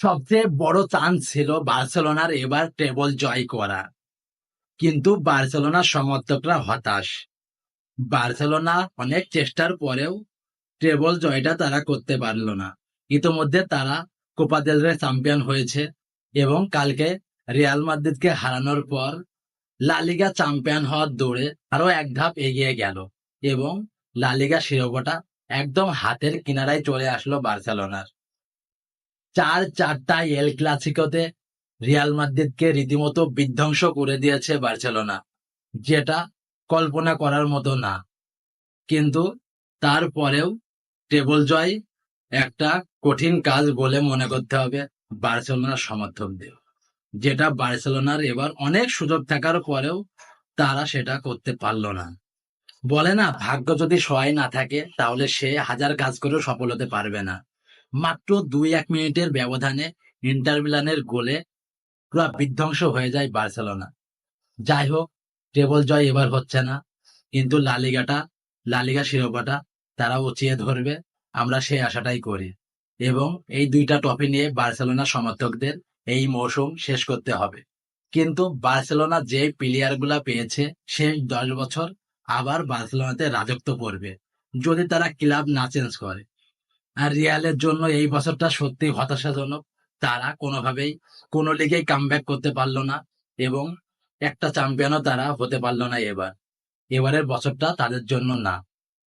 সবচেয়ে বড় চান্স ছিল বার্সেলোনার এবার টেবল জয় করা। কিন্তু বার্সেলোনার সমর্থকরা হতাশ। বার্সেলোনা অনেক চেষ্টার পরেও টেবল জয়টা তারা করতে পারল না। ইতোমধ্যে তারা কোপা দেল রে চ্যাম্পিয়ন হয়েছে এবং কালকে রিয়াল মাদ্রিদকে হারানোর পর লালিগা চ্যাম্পিয়ন হওয়ার দৌড়ে আরও এক ধাপ এগিয়ে গেল এবং লালিগা শিরোপাটা একদম হাতের কিনারায় চলে আসলো বার্সেলোনার। চার চারটা এল ক্লাসিকোতে রিয়াল মাদ্রিদকে রীতিমতো বিধ্বংস করে দিয়েছে বার্সেলোনা, যেটা কল্পনা করার মতো না। কিন্তু তারপরেও টেবল জয় একটা কঠিন কাজ বলে মনে করতে হবে বার্সেলোনার সমর্থকদের, যেটা বার্সেলোনার এবার অনেক সুযোগ থাকার পরেও তারা সেটা করতে পারল না। বলে না, ভাগ্য যদি সহায় না থাকে, তাহলে সে হাজার কাজ করেও সফল হতে পারবে না। মাত্র দুই এক মিনিটের ব্যবধানে ইন্টার মিলানের গোলে পুরো বিধ্বংস হয়ে যায় বার্সেলোনা। যাই হোক টেবল জয় এবার হচ্ছে না। কিন্তু লালিগাটা লালিগা শিরোপাটা তারা উঁচিয়ে ধরবে। আমরা সেই আশাটাই করি। এবং এই দুইটা ট্রফি নিয়ে বার্সেলোনা সমর্থকদের এই মৌসুম শেষ করতে হবে। কিন্তু বার্সেলোনা যে প্লেয়ারগুলা পেয়েছে শেষ দশ বছর আবার বার্সেলোনাতে রাজত্ব করবে। যদি তারা ক্লাব না চেঞ্জ করে আর রিয়ালের জন্য এই বছরটা সত্যি হতাশাজনক। তারা কোনোভাবেই কোনো লিগেই কামব্যাক করতে পারল না এবং একটা চ্যাম্পিয়নও তারা হতে পারল না এবার। এবারের বছরটা তাদের জন্য না।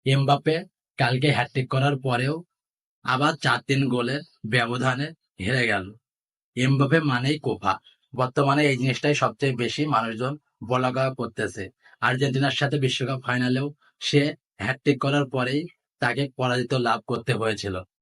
এমবাপে কালকে হ্যাট্রিক করার পরেও আবার চার তিন গোলের ব্যবধানে হেরে গেল। এমবাপে মানেই কোফা বর্তমানে এই জিনিসটাই সবচেয়ে বেশি মানুষজন বলাগা করতেছে। আর্জেন্টিনার সাথে বিশ্বকাপ ফাইনালেও সে হ্যাট্রিক করার পরেই তাকে পরাজিত লাভ করতে হয়েছিল।